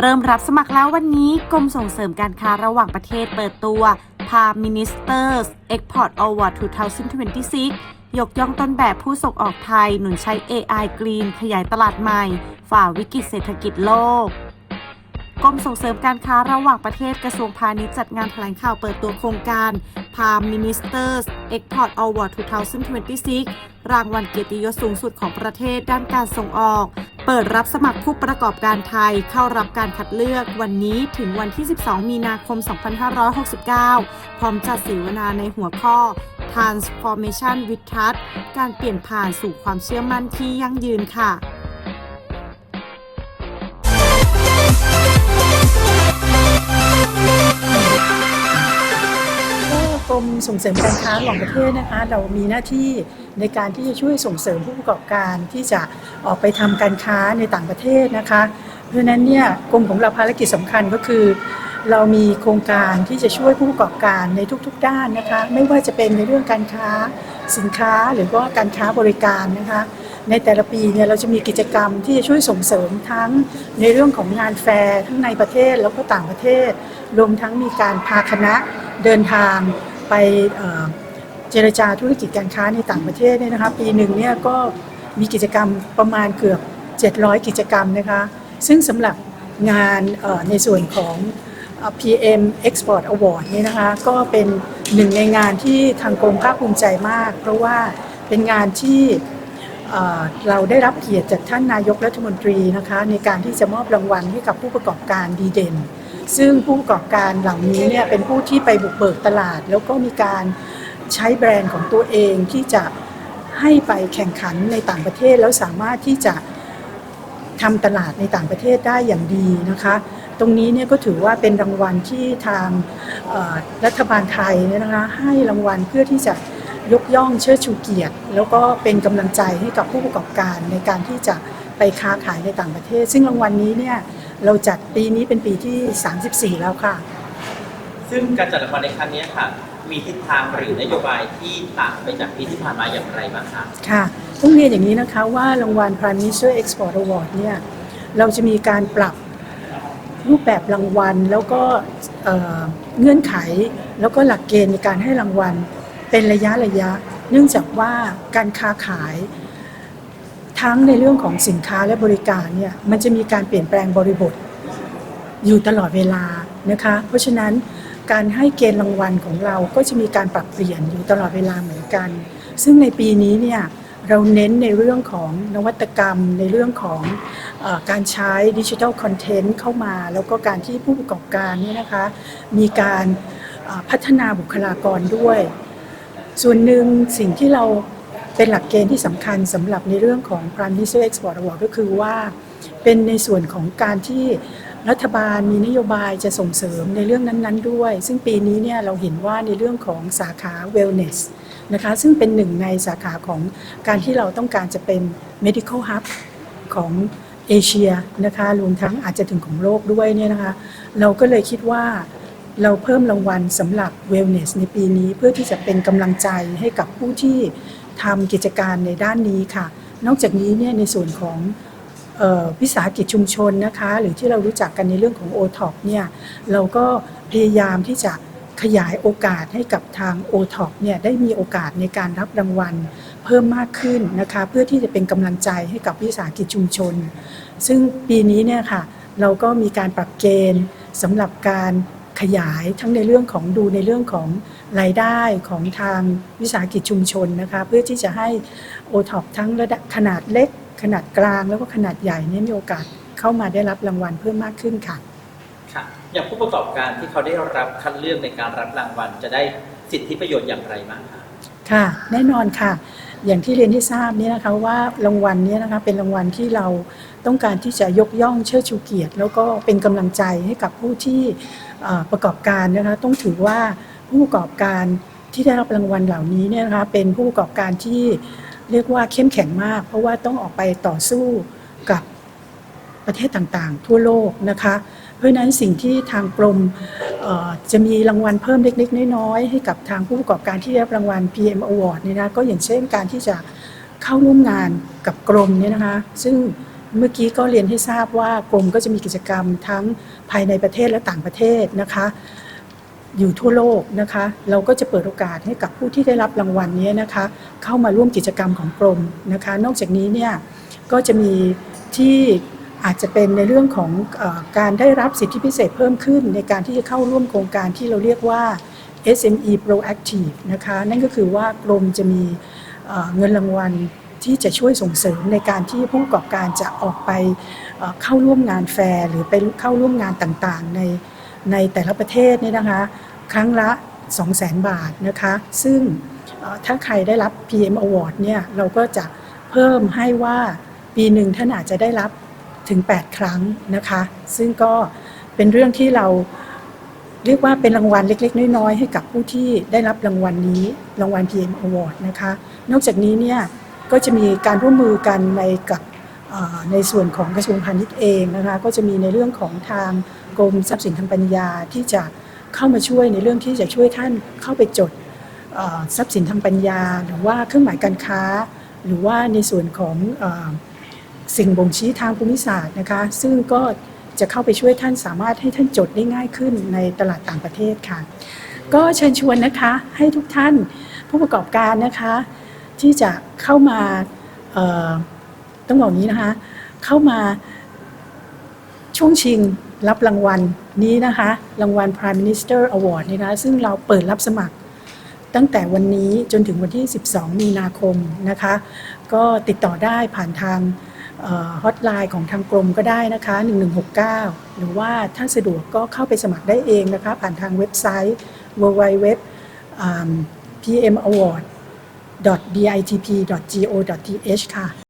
เริ่มรับสมัครแล้ววันนี้กรมส่งเสริมการค้าระหว่างประเทศเปิดตัว p a Ministers Export Award 2026 ยกย่องต้นแบบผู้ส่งออกไทย หนุนใช้ AI Green ขยายตลาดใหม่ ฝ่าวิกฤตเศรษฐกิจโลกกรมส่งเสริมการค้าระหว่างประเทศกระทรวงพาณิชย์จัดงานแถลงข่าวเปิดตัวโครงการ Palm Ministers Export Award 2026 รางวัลเกียรติยศสูงสุดของประเทศด้านการส่งออก เปิดรับสมัครผู้ประกอบการไทยเข้ารับการคัดเลือกวันนี้ถึงวันที่ 12 มีนาคม 2569 พร้อมจัดเสวนาในหัวข้อ Transformation with Trust การเปลี่ยนผ่านสู่ความเชื่อมั่นที่ยั่งยืนค่ะ ส่งเสริมการค้าระหว่างประเทศนะคะ เรามีหน้าที่ในการที่จะช่วยส่งเสริมผู้ประกอบการที่จะออกไปทำการค้าในต่างประเทศนะคะ เพราะฉะนั้นเนี่ยกรมของเราภารกิจสำคัญก็คือ เรามีโครงการที่จะช่วยผู้ประกอบการในทุก ๆ ด้านนะคะ ไม่ว่าจะเป็นในเรื่องการค้าสินค้าหรือว่าการค้าบริการนะคะ ในแต่ละปีเนี่ยเราจะมีกิจกรรมที่จะช่วยส่งเสริมทั้งในเรื่องของงานแฟร์ทั้งในประเทศแล้วก็ต่างประเทศ รวมทั้งมีการพาคณะเดินทาง ไปเจรจาธุรกิจการค้าในต่างประเทศเนี่ยนะคะปีหนึ่งเนี่ยก็มีกิจกรรมประมาณเกือบ 700 กิจกรรมนะคะซึ่งสำหรับงานในส่วนของเอ่อ PM Export Award เนี่ยนะคะก็เป็นหนึ่งในงานที่ทางกรมภาคภูมิใจมาก เพราะว่าเป็นงานที่เราได้รับเกียรติจากท่านนายกรัฐมนตรีนะคะในการที่จะมอบรางวัลให้กับผู้ประกอบการดีเด่น ซึ่งผู้ประกอบการเหล่านี้เนี่ยเป็นผู้ที่ไปบุกเบิกตลาด แล้วก็มีการใช้แบรนด์ของตัวเองที่จะให้ไปแข่งขันในต่างประเทศแล้วสามารถที่จะทำตลาดในต่างประเทศได้อย่างดีนะคะ ตรงนี้เนี่ยก็ถือว่าเป็นรางวัลที่ทางรัฐบาลไทยเนี่ยนะคะให้รางวัลเพื่อที่จะยกย่องเชิดชูเกียรติ แล้วก็เป็นกำลังใจให้กับผู้ประกอบการในการที่จะไปค้าขายในต่างประเทศ ซึ่งรางวัลนี้เนี่ย เราจัดปีนี้เป็นปีที่ 34 แล้วค่ะ ซึ่งการจัดรางวัลในครั้งนี้ค่ะ มีทิศทางหรือนโยบายที่ต่างไปจากปีที่ผ่านมาอย่างไรบ้างคะค่ะต้องเรียนอย่างนี้นะคะว่ารางวัล Prime Minister Export Award เนี่ยเราจะมีการปรับรูปแบบรางวัลแล้วก็เอ่อเงื่อนไข แล้วก็หลักเกณฑ์ในการให้รางวัลเป็นระยะระยะ เนื่องจากว่าการค้าขาย ทั้งในเรื่องของสินค้าและบริการเนี่ยมันจะมีการเปลี่ยนแปลงบริบท อยู่ตลอดเวลานะคะ เพราะฉะนั้นการให้เกณฑ์รางวัลของเราก็จะมีการปรับเปลี่ยนอยู่ตลอดเวลาเหมือนกัน ซึ่งในปีนี้เนี่ยเราเน้นในเรื่องของนวัตกรรม ในเรื่องของอการใช้ดิจิทัลคอนเทนต์เข้ามา แล้วก็การที่ผู้ประกอบการเนี่ยนะคะมีการพัฒนาบุคลากรด้วย ส่วนหนึ่งสิ่งที่เรา เป็นหลักเกณฑ์ที่สำคัญสำหรับในเรื่องของ Prime Minister Export Award ก็คือว่า เป็นในส่วนของการที่รัฐบาลมีนโยบายจะส่งเสริมในเรื่องนั้น ๆ ด้วย ซึ่งปีนี้เนี่ยเราเห็นว่าในเรื่องของสาขา Wellness นะคะซึ่งเป็นหนึ่งในสาขาของการที่เราต้องการจะเป็น medical hub ของเอเชียนะคะรวมทั้งอาจจะถึงของโลกด้วยเนี่ยนะคะเราก็เลยคิดว่าเราเพิ่มรางวัลสำหรับ Wellness ในปีนี้เพื่อที่จะเป็นกำลังใจให้กับผู้ที่ ทำกิจการในด้านนี้ค่ะ นอกจากนี้เนี่ยในส่วนของวิสาหกิจชุมชนนะคะ หรือที่เรารู้จักกันในเรื่องของ o t o p เนี่ยเราก็พยายามที่จะขยายโอกาสให้กับทาง o t o p เนี่ยได้มีโอกาสในการรับรางวัลเพิ่มมากขึ้นนะคะ เพื่อที่จะเป็นกำลังใจให้กับวิสาหกิจชุมชน ซึ่งปีนี้เนี่ยค่ะเราก็มีการปรับเกณฑ์สำหรับการ ขยายทั้งในเรื่องของดูในเรื่องของรายได้ของทางวิสาหกิจชุมชนนะคะเพื่อที่จะให้โอท็อปทั้งระดับขนาดเล็ก ขนาดกลางแล้วก็ขนาดใหญ่เนี่ยมีโอกาสเข้ามาได้รับรางวัลเพิ่มมากขึ้นค่ะค่ะอย่างผู้ประกอบการที่เขาได้รับคัดเลือกในการรับรางวัล จะได้สิทธิประโยชน์อย่างไรบ้างคะค่ะแน่นอนค่ะ อย่างที่เรียนที่ทราบเนี่ยนะคะว่ารางวัลเนี้นะคะเป็นรางวัลที่เรา ต้องการที่จะยกย่องเชิดชูเกียรติ แล้วก็เป็นกำลังใจให้กับผู้ที่ประกอบการนะคะต้องถือว่าผู้ประกอบการที่ได้รับรางวัลเหล่านี้เนี่ยนะคะเป็นผู้ประกอบการที่เรียกว่าเข้มแข็งมาก เพราะว่าต้องออกไปต่อสู้กับประเทศต่างๆ ทั่วโลกนะคะเพราะนั้นสิ่งที่ทางกรมจะมีรางวัลเพิ่มเล็กๆ น้อยๆให้กับทางผู้ประกอบการที่ได้รับรางวัล PM Award เนี่ยนะก็อย่างเช่นการที่จะเข้าร่วมงานกับกรมเนี่ยนะคะซึ่ง เมื่อกี้ก็เรียนให้ทราบว่ากรมก็จะมีกิจกรรมทั้งภายในประเทศและต่างประเทศนะคะ อยู่ทั่วโลกนะคะ เราก็จะเปิดโอกาสให้กับผู้ที่ได้รับรางวัลนี้นะคะ เข้ามาร่วมกิจกรรมของกรมนะคะ นอกจากนี้เนี่ยก็จะมีที่อาจจะเป็นในเรื่องของอการได้รับสิทธิพิเศษเพิ่มขึ้น ในการที่จะเข้าร่วมโครงการที่เราเรียกว่า SME Proactive นะคะ นั่นก็คือว่ากรมจะมีเงินรางวัล ที่จะช่วยส่งเสริมในการที่ผู้ประกอบการจะออกไปเข้าร่วมงานแฟร์หรือไปเข้าร่วมงานต่างๆ ในในแต่ละประเทศเนี่ยนะคะ ครั้งละ 200,000 บาทนะคะ ซึ่งถ้าใครได้รับ PM Award เนี่ยเราก็จะเพิ่มให้ว่าปีหนึ่งท่านอาจจะได้รับถึง 8 ครั้งนะคะ ซึ่งก็เป็นเรื่องที่เราเรียกว่าเป็นรางวัลเล็ก ๆ น้อย ๆ ให้กับผู้ที่ได้รับรางวัลนี้รางวัล PM Award นะคะ นอกจากนี้เนี่ย ก็จะมีการร่วมมือกันในกับในส่วนของกระทรวงพาณิชย์เองนะคะก็จะมีในเรื่องของทางกรมทรัพย์สินทางปัญญาที่จะเข้ามาช่วยในเรื่องที่จะช่วยท่านเข้าไปจดทรัพย์สินทางปัญญา หรือว่าเครื่องหมายการค้า หรือว่าในส่วนของอสิ่งบ่งชี้ทางภูมิศาสตร์นะคะซึ่งก็จะเข้าไปช่วยท่านสามารถให้ท่านจดได้ง่ายขึ้นในตลาดต่างประเทศค่ะ ก็เชิญชวนนะคะให้ทุกท่านผู้ประกอบการนะคะ ที่จะเข้ามาต้องบอกนี้นะคะเข้ามาช่วงชิงรับรางวัลนี้นะคะ รางวัล Prime Minister Award นี่นะคะซึ่งเราเปิดรับสมัคร ตั้งแต่วันนี้จนถึงวันที่ 12 มีนาคมนะคะ ก็ติดต่อได้ผ่านทางฮอตไลน์ของทางกรมก็ได้นะคะ 1169 หรือว่าถ้าสะดวกก็เข้าไปสมัครได้เองนะคะ ผ่านทางเว็บไซต์ www pmaward www.ditp.go.th ค่ะ